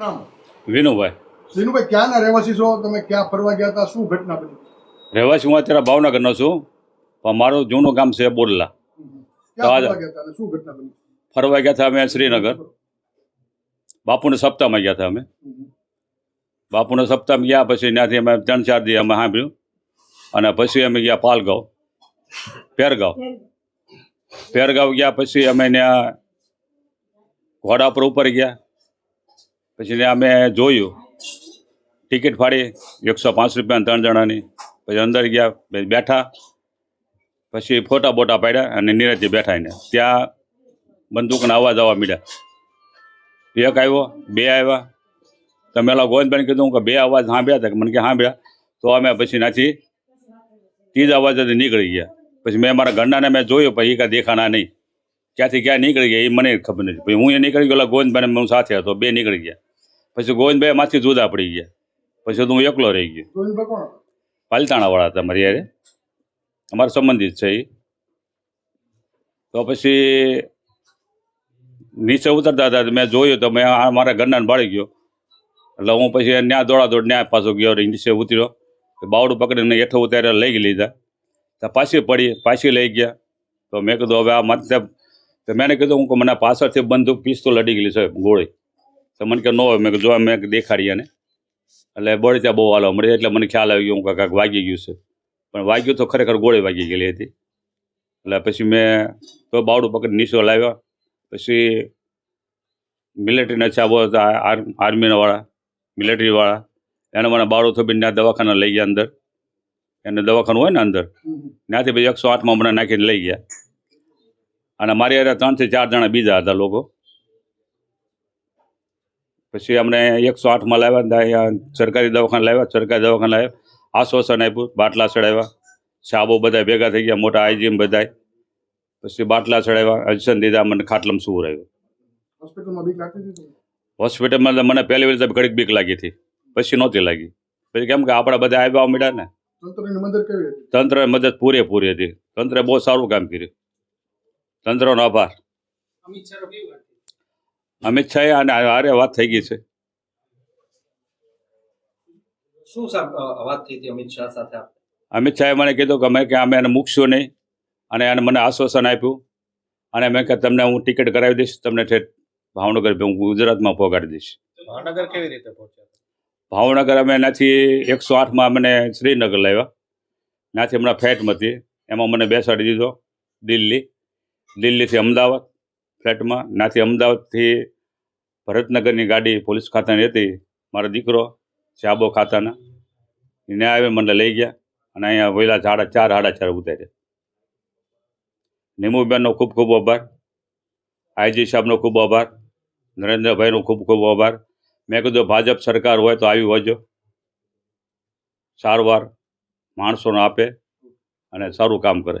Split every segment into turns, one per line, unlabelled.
નામ?
વિનુભાઈ.
સિનુભાઈ ક્યાંના રહેવાસી છો? તમે ક્યાં ફરવા ગયા હતા? શું ઘટના બની?
રહેવાસી હું અત્યારે ભાવનગરનો છું પણ મારું જૂનું ગામ છે બોરલા.
ફરવા ગયા હતા શું ઘટના બની?
ફરવા ગયા હતા અમે શ્રીનગર. બાપુને સપ્તાહમાં ગયા હતા અમે. બાપુને સપ્તાહમાં ગયા પછી ત્યાંથી અમે ત્રણ ચાર દી અમે સાંભળ્યું. અને પછી અમે ગયા પાલગાંવ પેરગાંવ. પેરગાંવ ગયા પછી અમે ત્યાં ઘોડા પર ઉપર ગયા. પછી અમે જોયું. ટિકિટ ફાડી, એકસો પાંચ રૂપિયા ત્રણ જણાની. પછી અંદર ગયા પછી બેઠા. પછી ફોટા બોટા પાડ્યા અને નીરજી બેઠા એને. ત્યાં બંદૂકના અવાજ આવવા મીડ્યા. એક આવ્યો, બે આવ્યા. તમે ઓલા ગોવિંદભાઈ કીધું કે બે અવાજ સાંભળ્યા હતા, કે મને કે સાંભળ્યા. તો અમે પછી નાથી ત્રીજ અવાજ નીકળી ગયા. પછી મેં મારા ઘરનાને મેં જોયું, પછી કાંઈ દેખાણા નહીં. ક્યાંથી ક્યાં નીકળી ગયા એ મને ખબર નથી. પછી હું એ નીકળી ગયો ગોવિંદભાઈને હું સાથે હતો, બે નીકળી ગયા. પછી ગોવિંદભાઈ માંથી જુદા પડી ગયા. પછી તો હું એકલો રહી ગયો? પાલતાણાવાળા હતા મારી યારે અમારા સંબંધિત છે એ. તો પછી નીચે ઉતરતા હતા મેં જોયું તો મેં આ મારા ઘરના બાળી ગયો. એટલે હું પછી ન્યા દોડા દોડ ન્યા પાછો ગયો નીચે ઉતર્યો. બાવડું પકડીને હેઠો ઉતાર્યા લઈ લીધા. તો પાછી પડી પાછી લઈ ગયા. તો મેં કીધું હવે આ માથે તો મેં કીધું હું મને પાછળથી બંદૂક પિસ્તોલ લડી ગયેલી છે ગોળી. તો મને કે ન હોય, મેં કે જોવા મેં દેખાડી એને એટલે બોડી બહુ હાલો મળી એટલે મને ખ્યાલ આવી ગયો, હું કે કાંઈક વાગી ગયું છે. પણ વાગ્યું તો ખરેખર ગોળી વાગી ગયેલી હતી. એટલે પછી મેં તો બાવડું પકડી નીચો લાવ્યો. પછી મિલિટરીના ચાબો હતા આર્મીનાવાળા આર્મીના વાળા મિલિટરીવાળા. એને મને બાવડું થોપીને ત્યાં દવાખાના લઈ ગયા અંદર. એને દવાખાનું હોય ને અંદર, ત્યાંથી પછી એકસો આઠમાં હમણાં નાખીને લઈ ગયા. અને મારી હારે ત્રણથી ચાર જણા બીજા હતા લોકો. પછી અમને એકસો આઠમાં લાવ્યા અહીંયા સરકારી દવાખાને લાવ્યા સરકારી દવાખાને લાવ્યા. આશ્વાસન આપ્યું બાટલા ચડાવ્યા. સાબો બધા ભેગા થઈ ગયા મોટા આઈજીએમ બધાય. પછી બાટલા ચડાવ્યા અજસન દીધા મને ખાટલામાં
હતી તમને?
હોસ્પિટલમાં મને પહેલી વાર ઘડીક બીક લાગી હતી. પછી નહોતી લાગી. પછી કેમ કે આપણા બધા આવ્યા મળ્યા ને.
તંત્રની
તંત્ર મદદ પૂરેપૂરી હતી. તંત્રે બહુ સારું કામ કર્યું. તંત્રનો આભાર. અમિત શાહે અને આરે વાત થઈ ગઈ છે.
શું વાત થઈ હતી અમિત શાહ સાથે
અમિત શાહે મને કીધું કે અમે કે અમે એને મૂકશું નહીં અને એને મને આશ્વાસન આપ્યું અને મેં કે તમને હું ટિકિટ કરાવી દઈશ તમને ઠેઠ ભાવનગર હું ગુજરાતમાં પહોંચાડી દઈશ.
ભાવનગર કેવી રીતે પહોંચ્યા
ભાવનગર અમે એનાથી એકસો આઠમાં મને શ્રીનગર લાવ્યા. ત્યાંથી હમણાં ફ્લાઇટમાં હતી. એમાં મને બેસાડી દીધો દિલ્હી. દિલ્હીથી અમદાવાદ. ફ્લાઇટમાં ત્યાંથી અમદાવાદથી ભરતનગરની ગાડી પોલીસ ખાતાની હતી. મારો દીકરો ચાબો ખાતાના. એને આવી મને લઈ ગયા અને અહીંયા વહેલા સાડા ચાર સાડા ચાર ઉતાર્યા. નિમુબેનનો ખૂબ ખૂબ આભાર. આઈજી સાહેબનો ખૂબ આભાર. નરેન્દ્રભાઈનો ખૂબ ખૂબ આભાર. મેં કીધું, ભાજપ સરકાર હોય તો આવી હોજો. સારવાર માણસોને આપે અને સારું કામ કરે.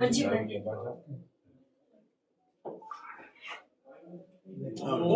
ਹਾਂਜੀ ਮੈਂ